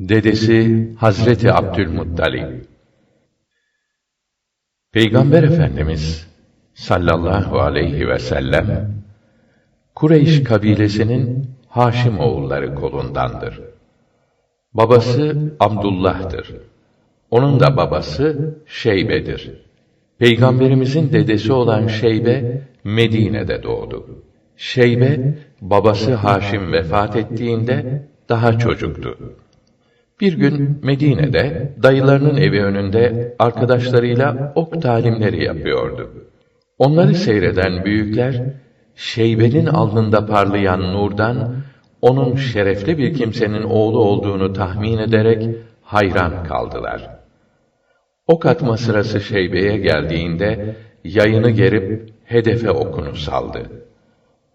Dedesi Hazreti Abdülmuttalib Peygamber Efendimiz sallallahu aleyhi ve sellem Kureyş kabilesinin Haşim oğulları kolundandır. Babası Abdullah'tır. Onun da babası Şeybe'dir. Peygamberimizin dedesi olan Şeybe Medine'de doğdu. Şeybe babası Haşim vefat ettiğinde daha çocuktu. Bir gün Medine'de dayılarının evi önünde arkadaşlarıyla ok talimleri yapıyordu. Onları seyreden büyükler Şeybe'nin alnında parlayan nurdan onun şerefli bir kimsenin oğlu olduğunu tahmin ederek hayran kaldılar. Ok atma sırası Şeybe'ye geldiğinde yayını gerip hedefe okunu saldı.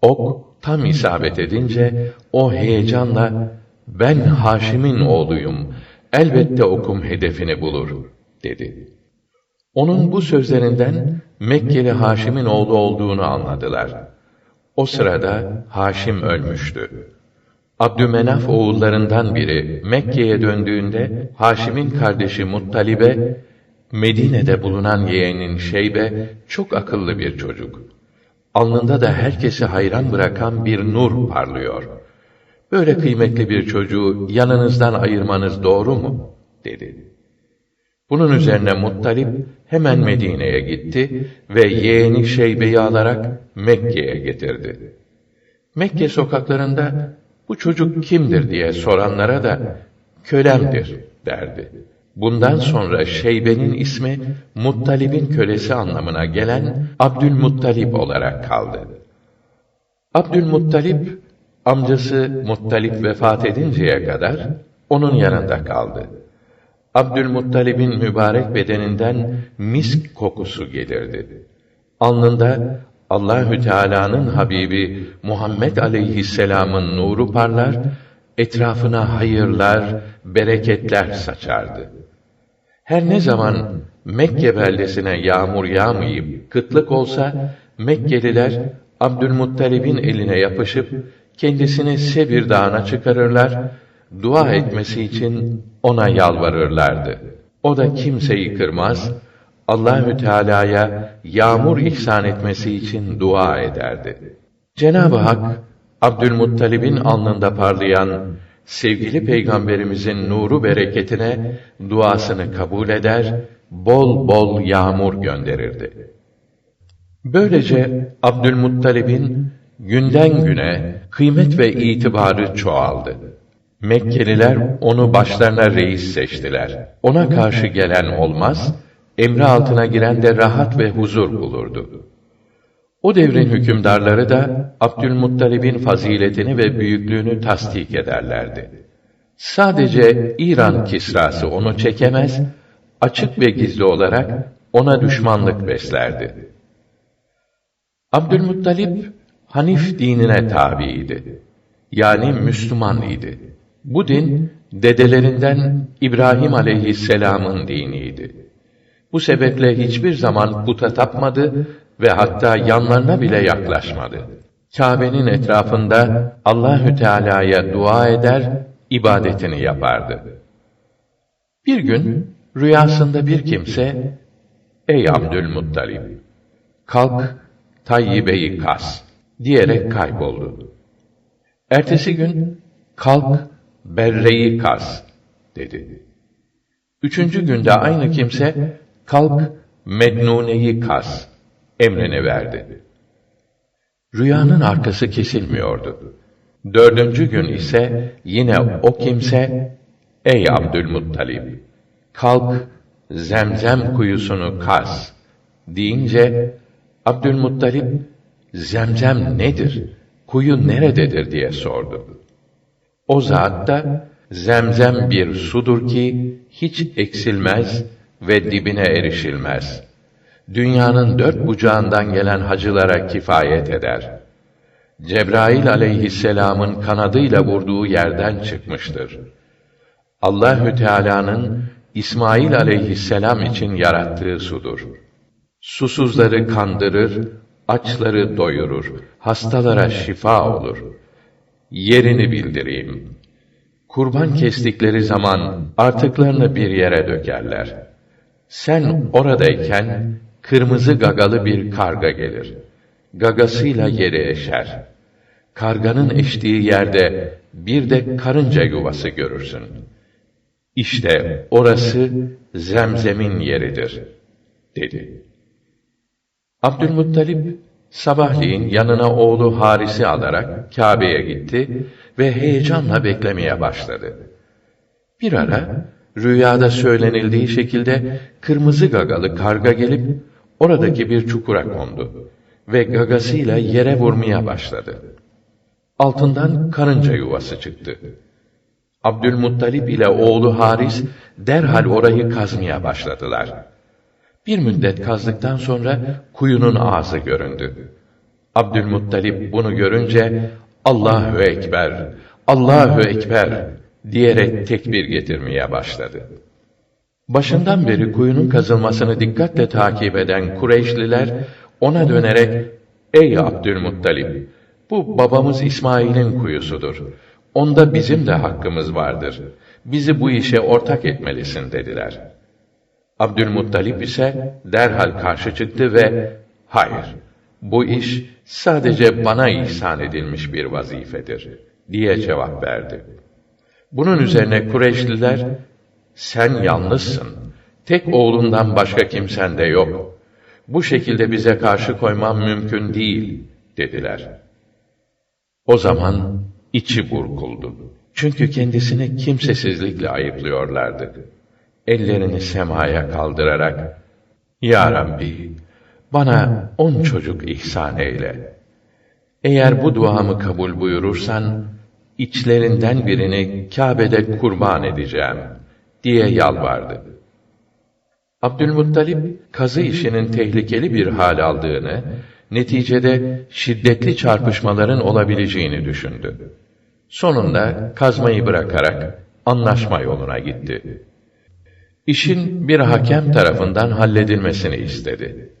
Ok tam isabet edince o heyecanla ben Haşim'in oğluyum. Elbette okum hedefini bulur dedi. Onun bu sözlerinden Mekkeli Haşim'in oğlu olduğunu anladılar. O sırada Haşim ölmüştü. Abdümenaf oğullarından biri Mekke'ye döndüğünde Haşim'in kardeşi Muttalib'e Medine'de bulunan yeğenin Şeybe çok akıllı bir çocuk. Alnında da herkesi hayran bırakan bir nur parlıyor. Böyle kıymetli bir çocuğu yanınızdan ayırmanız doğru mu? dedi. Bunun üzerine Muttalip hemen Medine'ye gitti ve yeğeni Şeybe'yi alarak Mekke'ye getirdi. Mekke sokaklarında bu çocuk kimdir diye soranlara da kölemdir derdi. Bundan sonra Şeybe'nin ismi Muttalib'in kölesi anlamına gelen Abdülmuttalib olarak kaldı. Abdülmuttalib amcası Muttalib vefat edinceye kadar onun yanında kaldı. Abdülmuttalib'in mübarek bedeninden misk kokusu gelirdi. Alnında Allahü Teala'nın Habibi Muhammed aleyhisselam'ın nuru parlar, etrafına hayırlar, bereketler saçardı. Her ne zaman Mekke beldesine yağmur yağmayıp kıtlık olsa Mekkeliler Abdülmuttalib'in eline yapışıp kendisini Sebir Dağı'na çıkarırlar, dua etmesi için ona yalvarırlardı. O da kimseyi kırmaz, Allahü Teala'ya yağmur ihsan etmesi için dua ederdi. Cenab-ı Hak Abdülmuttalib'in alnında parlayan sevgili peygamberimizin nuru bereketine duasını kabul eder, bol bol yağmur gönderirdi. Böylece Abdülmuttalib'in günden güne kıymet ve itibarı çoğaldı. Mekkeliler onu başlarına reis seçtiler. Ona karşı gelen olmaz, emri altına giren de rahat ve huzur bulurdu. O devrin hükümdarları da Abdülmuttalib'in faziletini ve büyüklüğünü tasdik ederlerdi. Sadece İran kisrası onu çekemez, açık ve gizli olarak ona düşmanlık beslerdi. Abdülmuttalib Hanif dinine tabiydi. Yani Müslüman idi. Bu din dedelerinden İbrahim aleyhisselam'ın diniydi. Bu sebeple hiçbir zaman puta tapmadı ve hatta yanlarına bile yaklaşmadı. Kâbe'nin etrafında Allahü Teala'ya dua eder, ibadetini yapardı. Bir gün rüyasında bir kimse Ey Abdülmuttalib kalk Tayyibe'yi kas diyerek kayboldu. Ertesi gün kalk Berre'yi kas dedi. Üçüncü günde aynı kimse kalk Mednune'yi kas emrini verdi. Rüyanın arkası kesilmiyordu. Dördüncü gün ise yine o kimse, ey Abdülmuttalib, kalk zemzem kuyusunu kaz, deyince, Abdülmuttalib, zemzem nedir, kuyu nerededir diye sordu. O zat da, zemzem bir sudur ki, hiç eksilmez ve dibine erişilmez dünyanın dört bucağından gelen hacılara kifayet eder. Cebrail aleyhisselamın kanadıyla vurduğu yerden çıkmıştır. Allahü Teala'nın İsmail aleyhisselam için yarattığı sudur. Susuzları kandırır, açları doyurur, hastalara şifa olur. Yerini bildireyim. Kurban kestikleri zaman artıklarını bir yere dökerler. Sen oradayken kırmızı gagalı bir karga gelir. Gagasıyla yeri eşer. Karganın eştiği yerde bir de karınca yuvası görürsün. İşte orası zemzemin yeridir, dedi. Abdülmuttalip sabahleyin yanına oğlu Haris'i alarak Kâbe'ye gitti ve heyecanla beklemeye başladı. Bir ara rüyada söylenildiği şekilde kırmızı gagalı karga gelip oradaki bir çukura kondu ve gagasıyla yere vurmaya başladı. Altından karınca yuvası çıktı. Abdülmuttalip ile oğlu Haris derhal orayı kazmaya başladılar. Bir müddet kazdıktan sonra kuyunun ağzı göründü. Abdülmuttalip bunu görünce Allahu ekber, Allahu ekber diyerek tekbir getirmeye başladı. Başından beri kuyunun kazılmasını dikkatle takip eden Kureyşliler ona dönerek "Ey Abdülmuttalip, bu babamız İsmail'in kuyusudur. Onda bizim de hakkımız vardır. Bizi bu işe ortak etmelisin." dediler. Abdülmuttalip ise derhal karşı çıktı ve "Hayır, bu iş sadece bana ihsan edilmiş bir vazifedir." diye cevap verdi. Bunun üzerine Kureyşliler, sen yalnızsın. Tek oğlundan başka kimsen de yok. Bu şekilde bize karşı koyman mümkün değil, dediler. O zaman içi burkuldu. Çünkü kendisini kimsesizlikle ayıplıyorlardı. Ellerini semaya kaldırarak, Ya Rabbi, bana on çocuk ihsan eyle. Eğer bu duamı kabul buyurursan, içlerinden birini Kâbe'de kurban edeceğim diye yalvardı. Abdülmuttalip kazı işinin tehlikeli bir hal aldığını, neticede şiddetli çarpışmaların olabileceğini düşündü. Sonunda kazmayı bırakarak anlaşma yoluna gitti. İşin bir hakem tarafından halledilmesini istedi.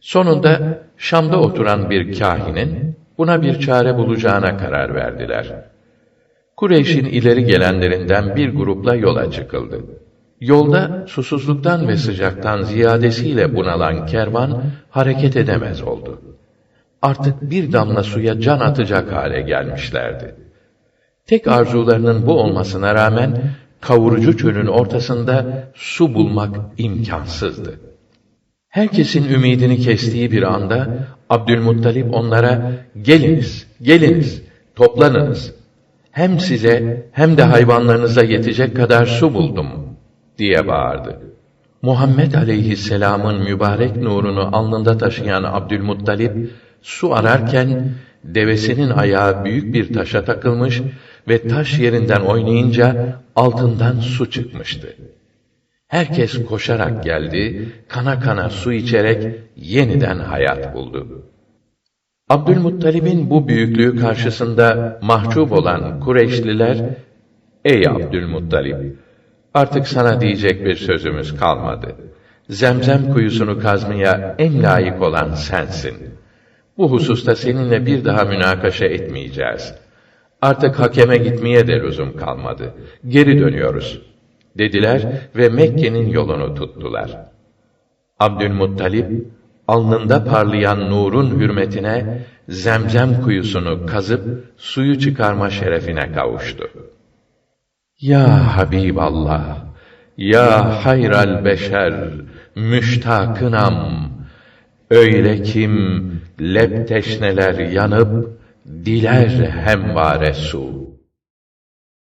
Sonunda Şam'da oturan bir kahinin buna bir çare bulacağına karar verdiler. Kureyş'in ileri gelenlerinden bir grupla yola çıkıldı. Yolda susuzluktan ve sıcaktan ziyadesiyle bunalan kervan hareket edemez oldu. Artık bir damla suya can atacak hale gelmişlerdi. Tek arzularının bu olmasına rağmen kavurucu çölün ortasında su bulmak imkansızdı. Herkesin ümidini kestiği bir anda Abdülmuttalip onlara geliniz, geliniz, toplanınız. Hem size hem de hayvanlarınıza yetecek kadar su buldum diye bağırdı. Muhammed aleyhisselamın mübarek nurunu alnında taşıyan Abdülmuttalip su ararken devesinin ayağı büyük bir taşa takılmış ve taş yerinden oynayınca altından su çıkmıştı. Herkes koşarak geldi, kana kana su içerek yeniden hayat buldu. Abdülmuttalib'in bu büyüklüğü karşısında mahcup olan Kureyşliler, Ey Abdülmuttalib! Artık sana diyecek bir sözümüz kalmadı. Zemzem kuyusunu kazmaya en layık olan sensin. Bu hususta seninle bir daha münakaşa etmeyeceğiz. Artık hakeme gitmeye de lüzum kalmadı. Geri dönüyoruz.'' dediler ve Mekke'nin yolunu tuttular. Abdülmuttalip, alnında parlayan nurun hürmetine zemzem kuyusunu kazıp suyu çıkarma şerefine kavuştu. Ya Habiballah, ya hayral beşer, müştakınam, öyle kim lep teşneler yanıp, diler hemvare su.